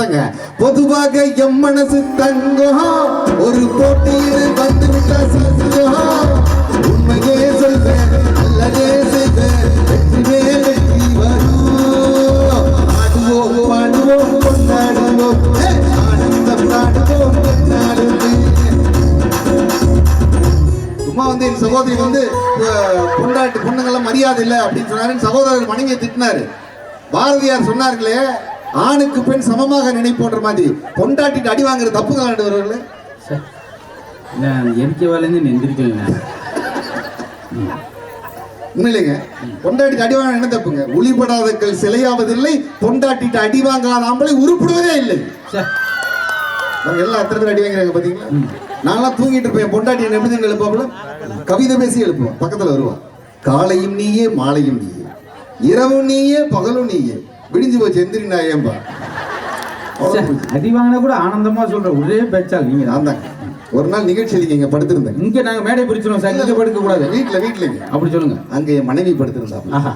பொதுவாக எம் மனசு தங்கம் ஒரு போட்டியில் வந்து விட்டா சிங்கம் உண்மையே சொல்வேன் நல்லதே செய்வேன். வெற்றி வெற்றி வரும். ஆடுவோம் பாடுவோம் கொண்டாடுவோம். ஆனந்தம் நாடுவோம் சும்மா வந்து என் சகோதரி வந்து பொண்டாட்டு பொண்ணுங்கெல்லாம் மரியாதை இல்லை அப்படின்னு சொன்னாரு. சகோதரர் மனைவியை திட்டினாரு. பாரதியார் சொன்னார்களே ஆணுக்கு பெண் சமமாக நினைப்போன்ற மாதிரி பொண்டாட்டிட்டு அடி வாங்குற தப்புங்க ஆண்டவர்களே? நான் எரிக்க வேலைன்னு எந்திரிக்கல உண்மையிலேங்க பொண்டாட்டிட்டு அடி வாங்க என்ன தப்புங்க? ஒளிபடாத கல் சிலையாவதில்லை பொண்டாட்டிட்டு அடி வாங்காத ஆம்பளை உருப்படுவதே இல்லை. எல்லாம் அத்தனை பேர் அடி வாங்குறாங்க பாத்தீங்களா? நான்லாம் தூங்கிட்டு இருப்பேன் பொண்டாட்டி என்ன எப்படி எழுப்பாப்புல கவிதை பேசி எழுப்புவான் பக்கத்துல வருவான் காலையும் நீயே மாலையும் நீயே. இரவும் நீயே பகலும் நீயே. விடிஞ்சு போச்சு எந்திரி நான் ஏன்பா அவ்வளவு போச்சு. அடி வாங்கினா கூட ஆனந்தமா சொல்ற ஒரே பேச்சால் நீங்க. நான் ஒரு நாள் நிகழ்ச்சியில் இங்க படுத்திருந்தேன். இங்க நாங்க மேடை பிரிச்சிருவோம் சார் இங்க படுக்க கூடாது வீட்டுல வீட்டுலங்க அப்படி சொல்லுங்க. அங்க என் மனைவி படுத்திருந்தாங்க.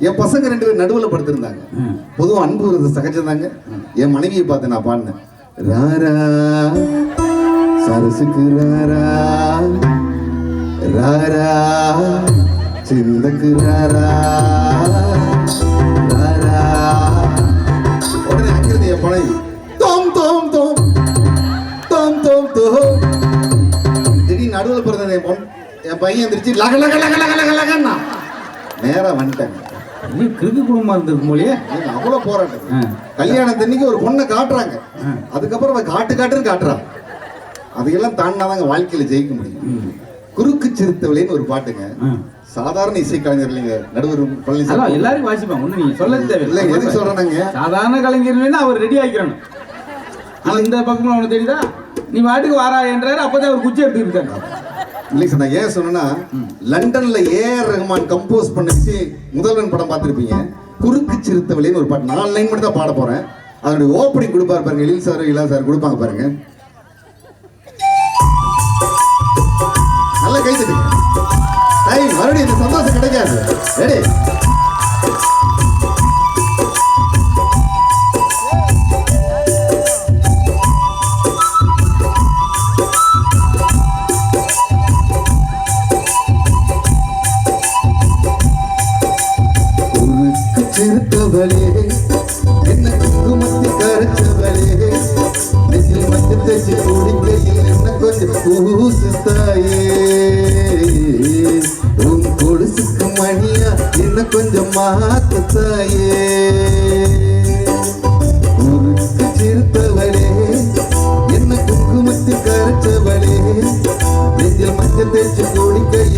என் பசங்க ரெண்டு பேரும் நடுவுல படுத்திருந்தாங்க. ம். பொதுவா அன்பு வருது சகஜதாங்க என் மனைவியை பார்த்து நான் பாடினேன். ராரா சரசுக்கு ராரா. ராரா சிந்தக்கு ராரா. நடுவில் பிறந்த என் பையன் எந்திரிச்சு லக லக லக லக லக லகன்னா? நேரா வந்துட்டேன் இது கிறுக்கு குடும்பமா இருந்திருக்கும் போலயே. நீங்க அவ்வளவு போராட்டம். கல்யாணத்தன்னைக்கு ஒரு பொண்ணை காட்டுறாங்க. அதுக்கப்புறம் அவ காட்டு காட்டுன்னு காட்டுறான். அதையெல்லாம் தாண்டினாதாங்க வாழ்க்கையில ஜெயிக்க முடியும். குறுக்கு சிறுத்தவளைன்னு ஒரு பாட்டுங்க. சாதாரண இசை கலைஞர் இல்லைங்க நடுவர் பழனிசாமி. எல்லாரும் வாசிப்பாங்க ஒண்ணு நீங்க சொல்ல இல்லைங்க எதுக்கு தேவை சொல்றேனாங்க? சாதாரண கலைஞர்னா அவர் ரெடி ஆகிக்கிறணும் ஆனா இந்த பக்கம் அவனுக்கு தெரியுதா? நீ வாட்டுக்கு வாரா என்றாரு அப்பதான் அவர் குச்சி எடுத்துக்கிட்டாங்க இல்லை சார் நான் ஏன் சொன்னேன்னா லண்டன்ல ஏஆர் ரஹ்மான் கம்போஸ் பண்ணிச்சு முதல்வன் படம் பார்த்துருப்பீங்க. குறுக்கு சிறுத்தவளைன்னு ஒரு பாட்டு. நாலு லைன் மட்டும் தான் பாட போறேன். அதனுடைய ஓப்பனிங் கொடுப்பாரு பாருங்க. எழில் சார் இளா சார் கொடுப்பாங்க பாருங்க. நல்ல கை தட்டுங்க. மறுபடியும் இந்த சந்தோஷம் கிடைக்காது. ரெடி சிறுத்தவளே என்ன குங்குமத்தி கரைச்சவளே. நெஞ்சில் மஞ்சள் தச்சு குடிக்கையில் என்ன கொஞ்சம் பூசு தாயே உன் கொலுசுக்கு மணியா என்ன கொஞ்சம் மாத்து தாயே குறுக்கு சிறுத்தவளே என்ன குங்குமத்தி கரைச்சவளே. நெஞ்சில் மஞ்சள் தச்சு குடிக்கையில்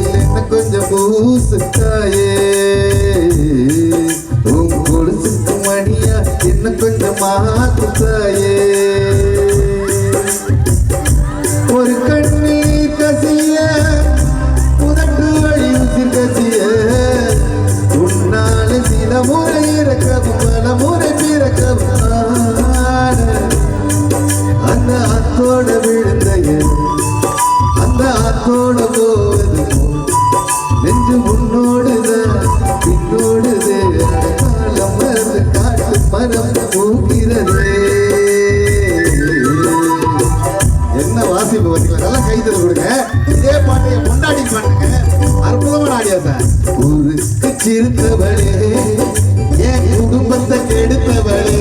காத்தோடு போவது நெஞ்சு முன்னோடுதான் பின்னோடுது காலம் மறந்து காட்டு மரம் போகிறதே என்ன வாசிப்பு பார்த்தீங்களா நல்லா கை தர கொடுங்க இதே பாட்டையை கொண்டாடி பொண்டாட்டி அற்புதமான ஆடியா சார் ஊருக்கு சிறுத்தவளே என் குடும்பத்தை கெடுத்தவளே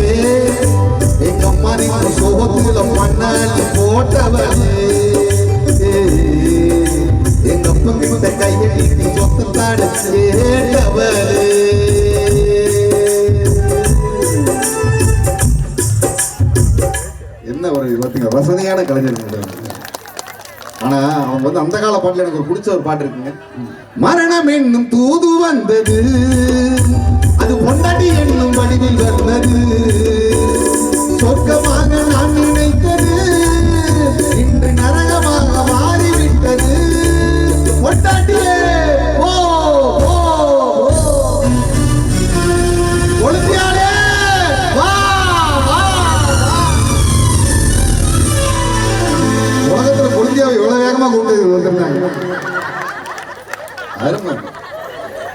எங்க அம்மா நீ சோகத்துல மண்ணாளி போட்டவளே எங்க அப்பா கிட்ட கையை நீட்டி என்ன ஒரு பார்த்தீங்க வசதியான கலைஞர் ஆனா அவங்க வந்து அந்த கால பாட்டுல எனக்கு ஒரு பிடிச்ச ஒரு பாட்டு இருக்குங்க. மரணம் என்னும் தூது வந்தது. அது பொண்டாட்டி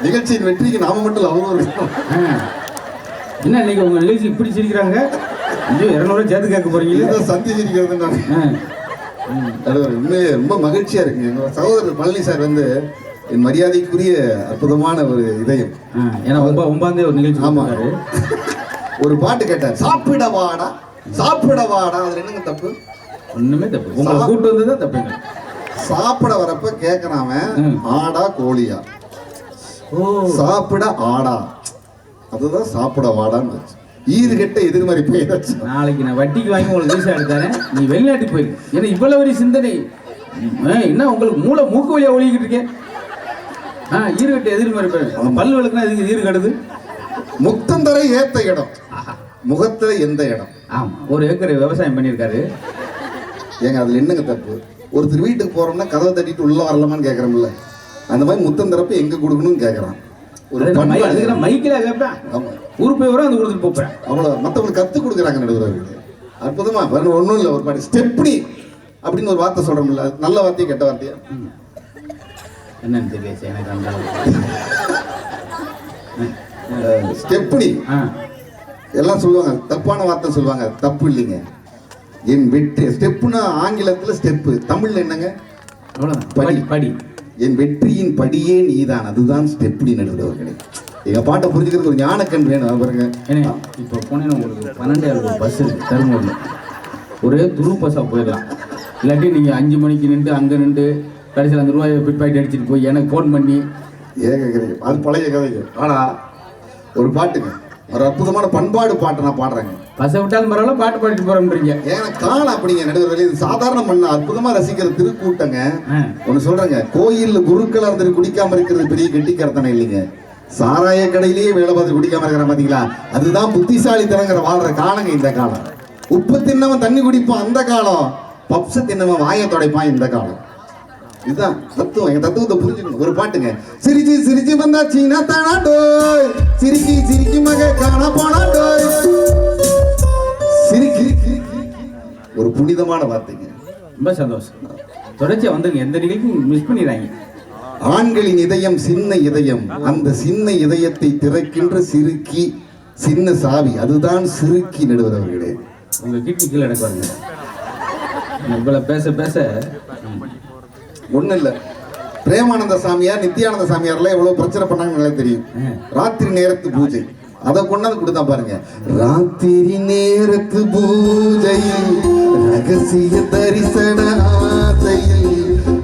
நிகழ்ச்சியின் வெற்றிக்கு நாம மட்டும் இல்ல, ஆ. என்ன இன்னைக்கு உங்க நிகழ்ச்சி இப்படி சிரிக்கிறாங்க? ஐயோ இரநூறு சேர்த்து கேட்க போறீங்களே இதை சந்தி சிரிக்கிறது. நடுவர் உண்மையிலே ரொம்ப மகிழ்ச்சியா இருக்குங்க. எங்க சகோதரர் பழனி சார் வந்து என் மரியாதைக்குரிய அற்புதமான ஒரு இதயம். ஏன்னா ஒன்பா ஒன்பதாந்தே ஒரு நிகழ்ச்சி ஆமா. ஒரு பாட்டு கேட்டார் சாப்பிட வாடா சாப்பிட வாடா. அதுல என்னங்க தப்பு? ஒண்ணுமே தப்பு உங்களை கூட்டு வந்தது தப்புங்க. சாப்பிட வரப்ப ம். ஆடா கோழியா. சாப்பிட ஆடா. அதுதான் சாப்பிட வாடான்னு வச்சு. ஈது கெட்ட எதிர்மறை பெயர் வச்சு. நாளைக்கு நான் வட்டிக்கு வாங்கி உங்களுக்கு வீசா எடுத்தாரேன் நீ வெளிநாட்டுக்கு போயிரு. ஏன்னா இவ்வளவு பெரிய சிந்தனை? என்ன உங்களுக்கு மூளை மூக்கு வழியா ஒழிக்கிட்டு இருக்கேன் ஆ ஈறுகட்ட எதிர்மறை பேர். பல் விளக்குனா இதுக்கு ஈறு கடுது? முத்தந்தரை ஏத்த இடம். முகத்துல எந்த இடம்? ஆமா ஒரு ஏக்கர் விவசாயம் பண்ணியிருக்காரு. ஏங்க அதுல என்னங்க தப்பு? ஒருத்தர் வீட்டுக்கு போறோம்னா கதவை தட்டிட்டு உள்ள வரலாமான்னு கேக்குறோம்ல. அந்த மாதிரி முத்தம் திறப்பு எங்க கொடுக்கணும்னு கேக்குறான். ஒரு மைக்கில ஊர் போய் வரும் அந்த கொடுத்துட்டு போப்பேன். அவ்வளவு மத்தவங்களுக்கு கத்து கொடுக்குறாங்க நடுவர்களுக்கு அற்புதமா வேற ஒண்ணும் இல்ல ஒரு பாட்டு. ஸ்டெப்னி அப்படின்னு ஒரு வார்த்தை சொல்றோம்ல நல்ல வார்த்தையா கெட்ட வார்த்தையா. என்னன்னு தெரியல எனக்கு அந்த. ஸ்டெப்னி எல்லாம் சொல்லுவாங்க தப்பான வார்த்தை சொல்லுவாங்க தப்பு இல்லைங்க. என் வெற்றி. ஸ்டெப்புனா ஆங்கிலத்துல ஸ்டெப்பு தமிழ்ல என்னங்க? அவ்வளோதான். படி படி. என் வெற்றியின் படியே நீதான். அதுதான் ஸ்டெப்னி நடுவர்களே. எங்க பாட்டை புரிஞ்சுக்கிறதுக்கு ஒரு ஞானக்கண் வேணும். பாருங்க. ஏன்னா இப்போ போனேன்னா உங்களுக்கு பன்னெண்டே ஒரு பஸ் இருக்கு. தருமபுரியில் ஒரே துரு பஸ்ஸாக போயிடலாம். இல்லாட்டி நீங்கள் அஞ்சு மணிக்கு நின்று அங்கே நின்று கடைசியில் அந்த ரூபாயை பிட் பாக்கெட் அடிச்சிட்டு போய் எனக்கு ஃபோன் பண்ணி ஏங்க கதை அது பழைய கதைங்க ஆனா ஒரு பாட்டுங்க. ஒரு அற்புதமான பண்பாடு பாட்டை நான் பாடுறேங்க பஸ்ஸை விட்டாலும் பரவாயில்ல பாட்டு பாடிட்டு போகிறோம்ன்றீங்க ஏன்னா காலம் அப்படிங்க நடுவர்களே இது சாதாரண மண்ண அற்புதமா ரசிக்கிற திருக்கூட்டங்க. ஒண்ணு சொல்றேங்க கோயில்ல குருக்களா இருந்துட்டு குடிக்காம இருக்கிறது பெரிய கெட்டிக்கரத்தனை இல்லைங்க. சாராய கடையிலேயே வேலை பார்த்து குடிக்காம இருக்கிற பாத்தீங்களா? அதுதான் புத்திசாலித்தனங்கிற வாழ்ற காலங்க இந்த காலம். உப்பு தின்னவன் தண்ணி குடிப்பான் அந்த காலம். பப்ஸ் தின்னவன் வாயை துடைப்பான் இந்த காலம். இதுதான் தத்துவம். எங்க தத்துவத்தை புரிஞ்சுக்கணும். ஒரு பாட்டுங்க. சிரிச்சு சிரிச்சு வந்தா சீனா தானா டோய் சிரிக்கி சிரிக்கி மக காணா போனா டோய் சிரிக்கி ஒரு புனிதமான வார்த்தைங்க. ரொம்ப சந்தோஷம். தொடர்ச்சியாக வந்துருங்க. எந்த நிகழ்ச்சியும் மிஸ் பண்ணிடுறாங்க ஆண்களின் இதயம் சின்ன இதயம். அந்த சின்ன இதயத்தை திறக்கின்ற சிறுக்கி சின்ன சாவி. அதுதான் சிறுக்கி நடுவர் அவர்களே. உங்கள் கிட்னி கீழே எடுக்குவாங்க இவ்வளோ பேச பேச ஒண்ணும் இல்ல. பிரேமானந்த சாமியார் நித்யானந்த சாமியார்லாம் எவ்வளவு பிரச்சனை பண்ணாங்கன்னு தெரியும். ராத்திரி நேரத்து பூஜை. அதை கொண்டாந்து கொடுத்தா பாருங்க. ராத்திரி நேரத்து பூஜையில் ரகசிய தரிசன ஆசையில்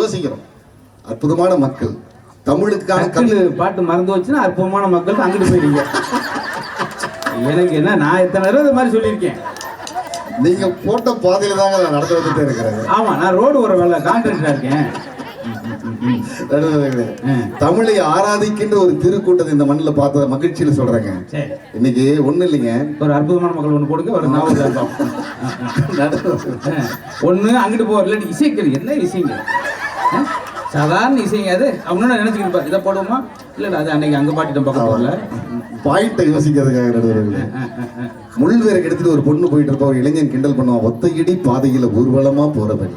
யோசிக்கிறோம். அற்புதமான மக்கள். தமிழுக்கான பாட்டு மறந்து வச்சுன்னா அற்புதமான மக்கள் அங்கிட்டு போயிடுங்க எனக்கு என்ன நான் எத்தனை தடவை இந்த மாதிரி சொல்லியிருக்கேன்? நீங்க போட்ட பாதையில தாங்க நான் நடந்து வந்துட்டே இருக்கிறேன். ஆமா நான் ரோடு ஒரு வேலை கான்ட்ராக்டா இருக்கேன். தமிழை ஆராதிக்கின்ற ஒரு திருக்கூட்டத்தை இந்த மண்ணில் பார்த்தத மகிழ்ச்சியில சொல்றேங்க. இன்னைக்கு ஒண்ணு இல்லைங்க. ஒரு அற்புதமான மக்கள் ஒன்று கொடுங்க ஒரு நாவல் ஒன்று அங்கிட்டு இல்லாட்டி இசைக்கள் என்ன இசைங்க? சாதாரண இசைங்க அது. அவனோட நினைச்சுக்கிட்டு இதை போடுவோமா? இல்லை அது அன்னைக்கு அங்கே பாட்டிட்ட பக்கம் போடல. பாயிண்ட்டை யோசிக்கிறதுக்காக நடுவர்களே முள் வேற எடுத்துட்டு ஒரு பொண்ணு போயிட்டு இருப்ப. ஒரு இளைஞன் கிண்டல் பண்ணுவான். ஒத்தையடி பாதையில ஊர்வலமா போறவன்.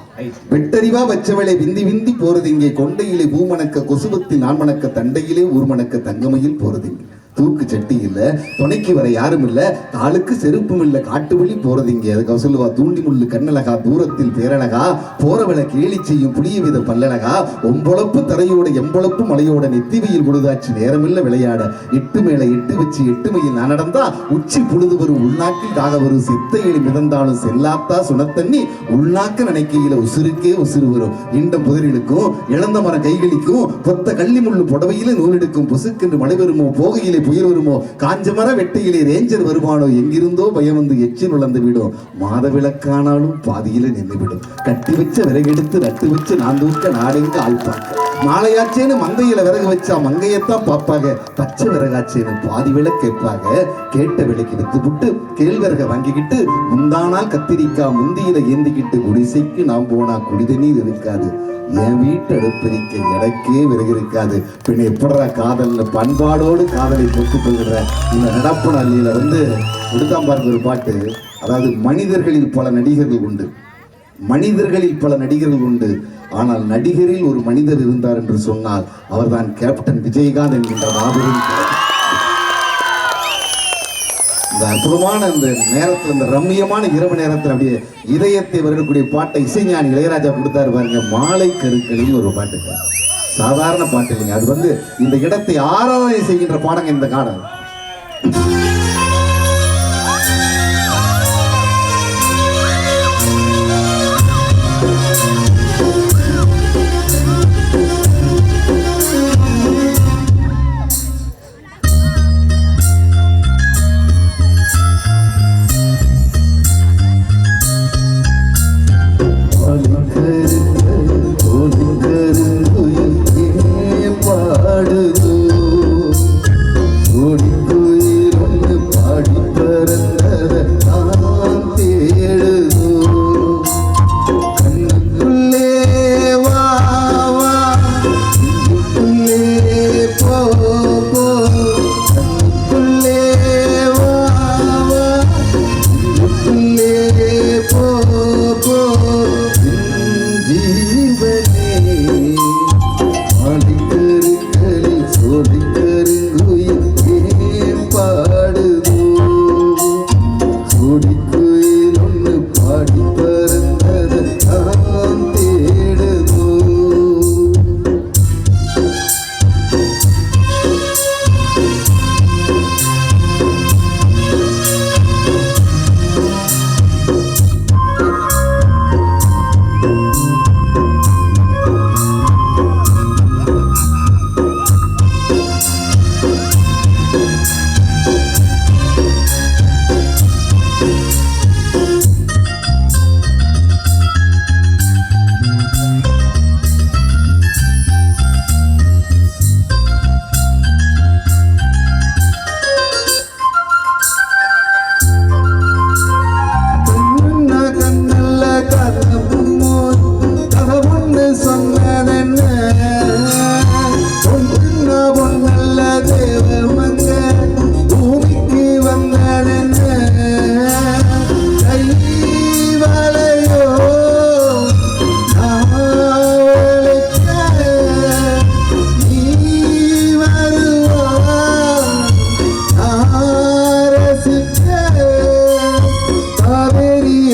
வெட்டறிவா வச்சவளை விந்தி விந்தி போறது இங்கே. கொண்டையிலே பூமணக்க கொசுபத்தில் நான் மணக்க தண்டையிலே ஊர்மணக்க தங்கமையில் போறது இங்கே. தூக்கு சட்டி இல்ல துணைக்கு வர யாரும் இல்லை காலுக்கு செருப்பும் இல்லை காட்டு வழி போறது இங்கே. அதுக்கு சொல்லுவா தூண்டி முள்ளு கண்ணழகா தூரத்தில் பேரழகா போறவளை கேலி செய்யும் புளிய வித பல்லழகா ஒம்பொழப்பு தரையோட எம்பொழப்பு மலையோட நெத்திவையில் பொழுதாச்சு நேரமில்ல விளையாட. எட்டு மேல எட்டு வச்சு எட்டு மையில் நான் நடந்தா உச்சி புழுது வரும் உள்நாக்கில் தாக வரும் சித்த எலி மிதந்தாலும் செல்லாத்தா சுனத்தண்ணி உள்நாக்க நினைக்கையில உசுருக்கே உசுறு வரும் இண்ட புதரிலுக்கும் இழந்த மர கைகளிக்கும் பொத்த கள்ளி முள்ளு புடவையில நூலெடுக்கும் பொசுக்கென்று மழை வருமோ போகையிலே புயல் வருமோ காஞ்ச மர வெட்டையிலே ரேஞ்சர் வருவானோ? எங்கிருந்தோ பயம் வந்து எச்சில் நுழைந்து விடும். மாத விளக்கானாலும் பாதியில நின்று விடும். கட்டி வச்ச விறகெடுத்து நட்டு வச்சு நான் தூக்க நாடெங்க ஆழ்ப்பாங்க மாலையாச்சேன்னு மங்கையில விறகு வச்சா மங்கையத்தான் பார்ப்பாங்க. பச்சை விறகாச்சேன்னு பாதி விளக்கு கேட்பாங்க. கேட்ட விலைக்கு வித்து விட்டு கேழ்விறக வாங்கிக்கிட்டு முந்தானால் கத்திரிக்காய் முந்தியில ஏந்திக்கிட்டு குடிசைக்கு நாம் போனா குடித நீர் இருக்காது. என் வீட்டு அடுப்பறிக்க எனக்கே விறகு இருக்காது. பின் எப்படா காதல்ல பண்பாடோடு காதலை பொத்துக் இந்த நடப்பு நாளில வந்து கொடுத்தாம் ஒரு பாட்டு. அதாவது மனிதர்களில் பல நடிகர்கள் உண்டு. மனிதர்களில் பல நடிகர்கள் உண்டு. ஆனால் நடிகரில் ஒரு மனிதர் இருந்தார் என்று சொன்னால் அவர்தான் கேப்டன் விஜயகாந்த் என்கின்ற மாபெரும் இந்த அற்புதமான இந்த நேரத்தில் இந்த ரம்மியமான இரவு நேரத்தில் அப்படியே இதயத்தை வருடக்கூடிய பாட்டை இசைஞானி இளையராஜா கொடுத்தாரு பாருங்க மாலை கருக்களில் ஒரு பாட்டு. சாதாரண பாட்டு இல்லைங்க. அது வந்து இந்த இடத்தை ஆராதனை செய்கின்ற பாடங்க இந்த காடல்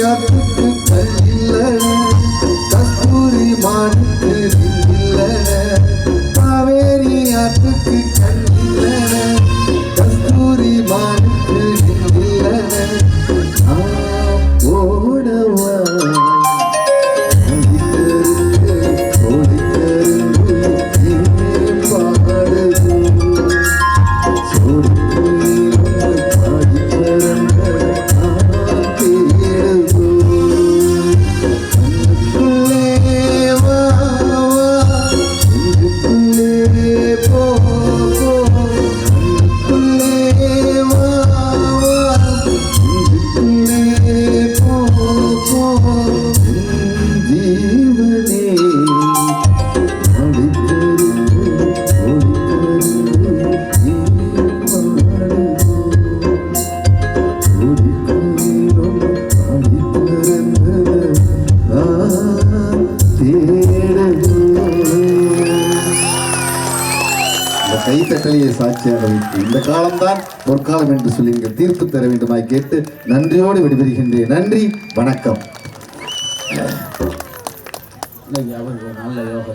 जब कर கேட்டு நன்றியோடு விடைபெறுகின்றேன். நன்றி வணக்கம்.